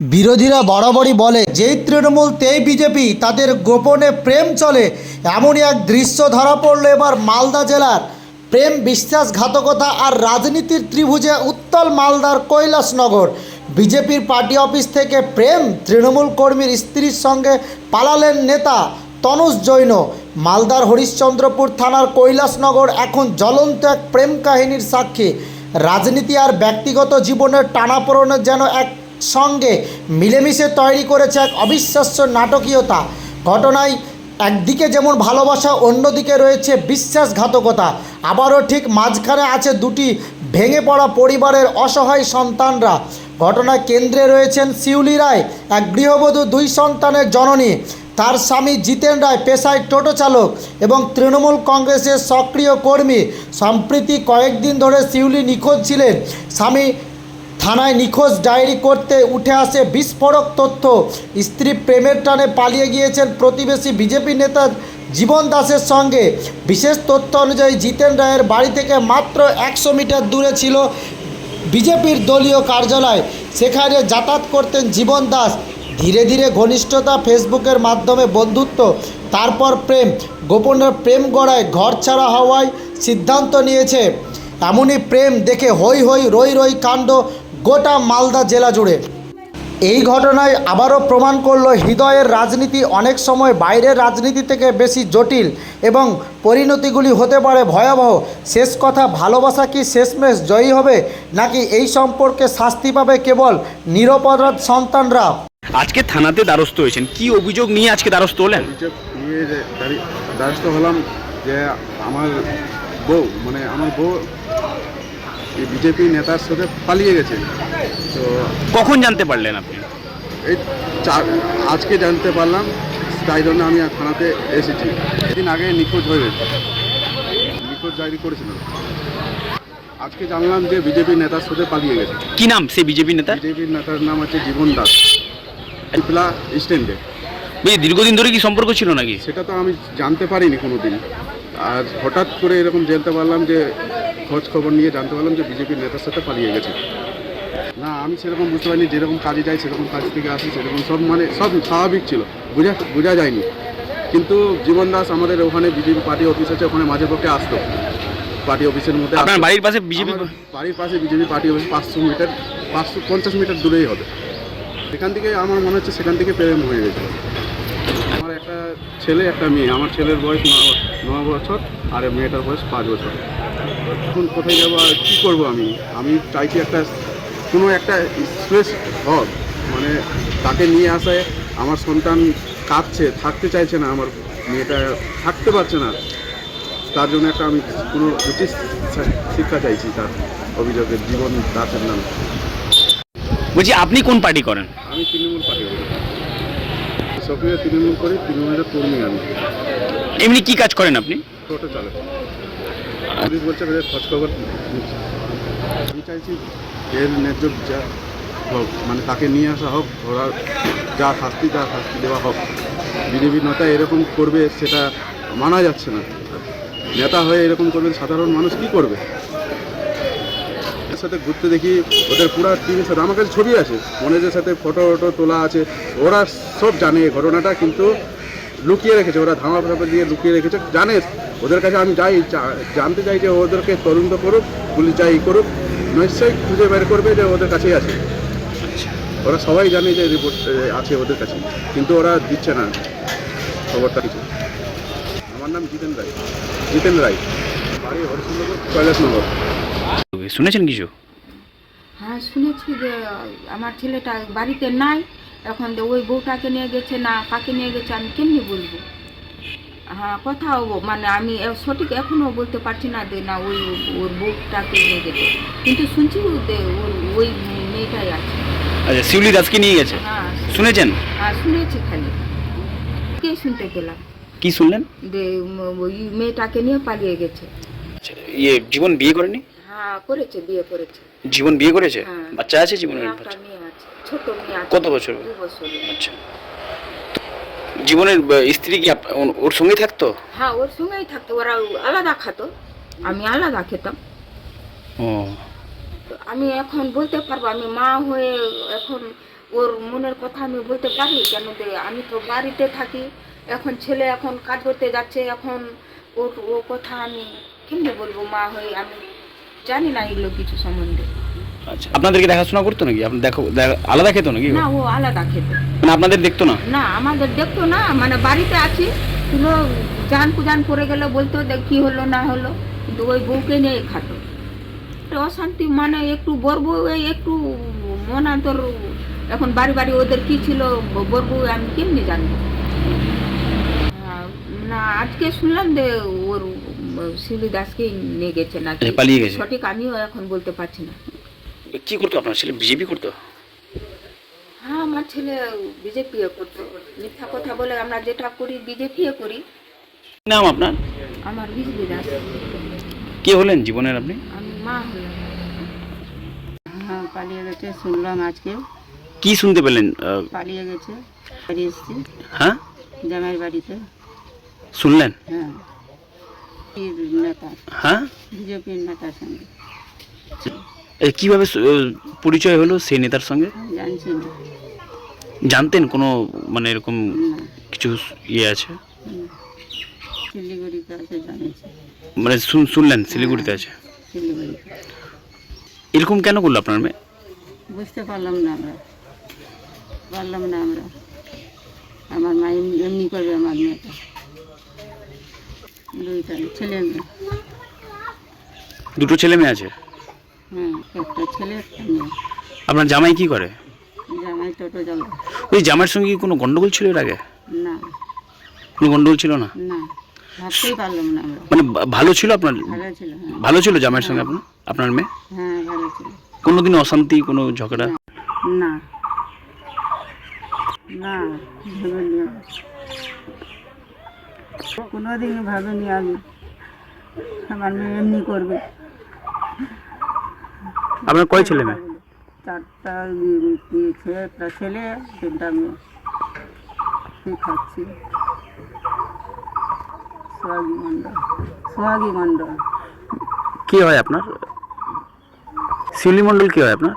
বিরোধীরা বরাবরই বলে, যেই তৃণমূল, তেই বিজেপি, তাদের গোপনে প্রেম চলে। এমনই এক দৃশ্য ধরা পড়ল এবার মালদা জেলার প্রেম বিশ্বাসঘাতকতা আর রাজনীতির ত্রিভুজে উত্তল মালদার কৈলাসনগর। বিজেপির পার্টি অফিস থেকে প্রেম তৃণমূল কর্মীর স্ত্রীর সঙ্গে পালালেন নেতা তনুজ জৈন। মালদার হরিশ্চন্দ্রপুর থানার কৈলাসনগর এখন জ্বলন্ত এক প্রেম কাহিনীর সাক্ষী। রাজনীতি আর ব্যক্তিগত জীবনের টানাপোড়েনের যেন এক সঙ্গে মিলেমিশে তৈরি করেছে এক অবিশ্বাস্য নাটকীয়তা। ঘটনায় একদিকে যেমন ভালোবাসা, অন্যদিকে রয়েছে বিশ্বাসঘাতকতা। আবারও ঠিক মাঝখানে আছে দুটি ভেঙে পড়া পরিবারের অসহায় সন্তানরা। ঘটনার কেন্দ্রে রয়েছেন শিউলি রায়, এক গৃহবধূ, দুই সন্তানের জননী। তার স্বামী জিতেন রায় পেশায় টোটো চালক এবং তৃণমূল কংগ্রেসের সক্রিয় কর্মী। সম্প্রতি কয়েকদিন ধরে শিউলি নিখোঁজ ছিলেন। স্বামী থানায় নিখোঁজ ডায়েরি করতে উঠে আসে বিস্ফোরক তথ্য। স্ত্রী প্রেমের টানে পালিয়ে গিয়েছেন প্রতিবেশী বিজেপি নেতা জীবন দাসের সঙ্গে। বিশেষ তথ্য অনুযায়ী জিতেন রায়ের বাড়ি থেকে মাত্র একশো মিটার দূরে ছিল বিজেপির দলীয় কার্যালয়। সেখানে যাতায়াত করতেন জীবন দাস। ধীরে ধীরে ঘনিষ্ঠতা ফেসবুকের মাধ্যমে বন্ধুত্ব, তারপর প্রেম। গোপনে প্রেম গড়ায় ঘর ছাড়া হওয়ায় সিদ্ধান্ত নিয়েছে। এমনই প্রেম দেখে হই হই রই রই কাণ্ড গোটা মালদা জেলা জুড়ে। এই ঘটনায় আবারও প্রমাণ করল হৃদয়ের রাজনীতি অনেক সময় বাইরের রাজনীতি থেকে বেশি জটিল এবং পরিণতিগুলি হতে পারে ভয়াবহ। শেষ কথা ভালোবাসা কি শেষমেশ জয়ী হবে? নাকি এই সম্পর্কে শাস্তি পাবে কেবল নিরপরাধ সন্তানরা? আজকে থানাতে দ্বারস্থ হয়েছেন। কি অভিযোগ নিয়ে আজকে দ্বারস্থ হলেন? দ্বারস্থ হলাম যে আমার বউ মানে আমার বউ এই বিজেপি নেতার সাথে পালিয়ে গেছে। তো কখন জানতে পারলেন আপনি? এই আজকে জানতে পারলাম তাই জন্য আমি থানাতে এসেছি। এদিন আগে নিখোঁজ হয়ে গেছে। নিখোঁজ ডায়েরি করেছিল। আজকে জানলাম যে বিজেপি নেতার সাথে পালিয়ে গেছে। কি নাম সেই বিজেপি নেতা? বিজেপির নেতার নাম আছে জীবন দাস। পিপলা স্ট্যান্ডে দীর্ঘদিন ধরে কি সম্পর্ক ছিল নাকি? সেটা তো আমি জানতে পারিনি কোনো দিন আর হঠাৎ করে এরকম জানতে পারলাম যে খোঁজ খবর নিয়ে জানতে পারলাম যে বিজেপির নেতার সাথে পালিয়ে গেছে। না আমি সেরকম বুঝতে পারিনি যেরকম কাজে যাই সেরকম কাজ থেকে আসি সেরকম সব মানে সব স্বাভাবিক ছিল। বোঝা বোঝা যায়নি। কিন্তু জীবন দাস আমাদের ওখানে বিজেপি পার্টি অফিস আছে ওখানে মাঝে পক্ষে আসতো। পার্টি অফিসের মধ্যে আপনার বাড়ির পাশে বিজেপি বাড়ির পাশে বিজেপি পার্টি অফিস পাঁচশো মিটার পাঁচশো পঞ্চাশ মিটার দূরেই হবে। সেখান থেকে আমার মনে হচ্ছে সেখান থেকে প্রেম হয়ে গেছে। আমার একটা ছেলে একটা মেয়ে। আমার ছেলের বয়স ন- ন বছর আর মেয়েটার বয়স পাঁচ বছর। এখন কোথায় যাব আর কী করব আমি? আমি চাইছি একটা কোনো একটা স্পেস হোক। মানে তাকে নিয়ে আসায় আমার সন্তান কাঁদছে থাকতে চাইছে না আমার মেয়েটা থাকতে পারছে না। তার জন্য একটা আমি কোনো উচিত শিক্ষা চাইছি তার অভিযোগের জীবন দাসের নামে। বলছি আপনি কোন পার্টি করেন? আমি তৃণমূল পার্টি করি। সক্রিয় তৃণমূল করি তৃণমূলের কর্মী আমি। এমনি কি কাজ করেন আপনি? টোটো পুলিশ বলছে যে খোঁজ খবর আমি চাইছি এর ন্যায্য যা হোক মানে তাকে নিয়ে আসা হোক, ওরা যা শাস্তি যা শাস্তি দেওয়া হোক। বিজেপি নেতা এরকম করবে সেটা মানা যাচ্ছে না। নেতা হয়ে এরকম করবে, সাধারণ মানুষ কি করবে? সাথে ঘুরতে দেখি, ওদের পুরা টিমের সাথে, আমার কাছে ছবি আছে, মনেজের সাথে ফটো ফটো তোলা আছে, ওরা সব জানে ঘটনাটা, কিন্তু লুকিয়ে রেখেছে, ওরা ধামা ফাঁপা দিয়ে লুকিয়ে রেখেছে, জানে ওদের কাছে আমি যাই জানতে চাই যে ওদেরকে তদন্ত করুক পুলিশ যাই করুক নিশ্চয়ই খুঁজে বের করবে যে ওদের কাছেই আছে। ওরা সবাই জানে যে রিপোর্ট আছে ওদের কাছে কিন্তু ওরা দিচ্ছে না খবরটা কিছু। আমার নাম জিতেন রায়। জিতেন রায়। বাড়ি হরিশচন্দ্রপুর কৈলাসনগর শুনেছেন কিছু? হ্যাঁ শুনেছি যে আমার ছেলেটা বাড়িতে নাই এখন ওই বউটাকে নিয়ে গেছে না কাকে নিয়ে গেছে আমি কেমনি বলব? হ্যাঁ কোথাও মানে আমি সঠিক এখনও বলতে পারছি না যে না ওই ওর বউটাকে নিয়ে গেছে। কিন্তু শুনছি ওর ওই মেয়েটাই আছে। আচ্ছা শিউলি দাসকে নিয়ে গেছে? হ্যাঁ শুনেছেন? হ্যাঁ শুনেছি খালি। কে শুনতে পেলাম? কি শুনলেন? যে ওই মেয়েটাকে নিয়ে পালিয়ে গেছে। আচ্ছা, ইয়ে জীবন বিয়ে করেনি? হ্যাঁ করেছে বিয়ে করেছে। জীবন বিয়ে করেছে? হ্যাঁ। বাচ্চা আছে জীবনের ছোট মেয়ে কত বছর। আচ্ছা। জীবনের স্ত্রী কি ওর- ওর সঙ্গে থাকতো? হ্যাঁ ওর সঙ্গেই থাকতো। ওরা আলাদা খাতো। আমি আলাদা খেতাম। ও। আমি এখন বলতে পারব আমি মা হয়ে এখন ওর মনের কথা আমি বলতে পারি কেন আমি তো বাড়িতে থাকি। এখন ছেলে এখন কাজ করতে যাচ্ছে এখন ওর ও কথা আমি কেমনি বলব মা হয়ে? আমি জানি না এগুলো কিছু সম্বন্ধে। আচ্ছা। আপনাদেরকে দেখাশোনা করতো নাকি? আপনি দেখো আলাদা খেতো নাকি? না ও আলাদা খেত। মানে আপনাদের দেখতো না? না আমাদের দেখতো না মানে বাড়িতে আছি। শুধু জান কুজান পড়ে গেলে বলতো দেখ কি হলো না হলো। কিন্তু ওই বউকে নিয়ে খাতো একটা অশান্তি মানে একটু বর বউ একটু মনান্তর এখন বাড়ি বাড়ি ওদের কি ছিল বর বউ আমি কেমনি জানব? না আজকে শুনলাম যে ওর শিলি দাসকেই নিয়ে গেছে না আচ্ছা, পালিয়ে গেছে। সঠিক আমিও এখন বলতে পারছি না। কি করতো আপনার ছেলে? বিজেপি করতো? হ্যাঁ আমার ছেলে বিজেপি করতো। মিথ্যা কথা বলে আমরা যেটা করি বিজেপি করি। নাম আপনার? আমার বিজলি দাস কে হলেন জীবনের আপনি? আমি মা হলাম। হ্যাঁ পালিয়ে গেছে শুনলাম আজকে। কি শুনতে পেলেন? আহ, পালিয়ে গেছে বাড়ি এসছি। হ্যাঁ? জামাইয়ের বাড়িতে। শুনলেন? হ্যাঁ। বিজেপির নেতা হ্যাঁ বিজেপির নেতার সঙ্গে। এ, কীভাবে পরিচয় হলো সেই নেতার সঙ্গে? জানতেন কোনো মানে এরকম কিছু ইয়ে আছে? মানে শুনলেন শিলিগুড়িতে আছে? শিলিগুড়িতে। এরকম কেন করল আপনার মেয়ে? বুঝতে পারলাম না আমরা। পারলাম না আমরা। আমার মা এমনি করবে আমার মেয়েটা দুইটা ছেলে মেয়ে। দুটো ছেলে মেয়ে আছে? হ্যাঁ ছেলে একটা মেয়ে। আপনার জামাই কি করে? জামাই টোটো ওই জামাইয়ের সঙ্গে কি কোনো গন্ডগোল ছিল এর আগে? না। কোনো গন্ডগোল ছিল না? না ভাবতেই পারলাম না আমরা। মানে ভা- ভালো ছিল আপনার? ভালো ছিল হ্যাঁ। ভালো ছিল জামাইয়ের সঙ্গে আপনার? আপনার মেয়ে? হ্যাঁ ভালো ছিল। কোনোদিন অশান্তি কোনো ঝগড়া? না না। ভাবিনি। কোনোদিন ভাবিনি আমি। আমার মেয়ে এমনি করবে। আপনার কয় ছেলে মেয়ে? চারটা ছেলে একটা ছেলে তিনটা মেয়ে। কি খাচ্ছি? সোহাগী মণ্ডল। সোহাগী মণ্ডল। কি হয় আপনার? শিউলি মণ্ডল কি হয় আপনার?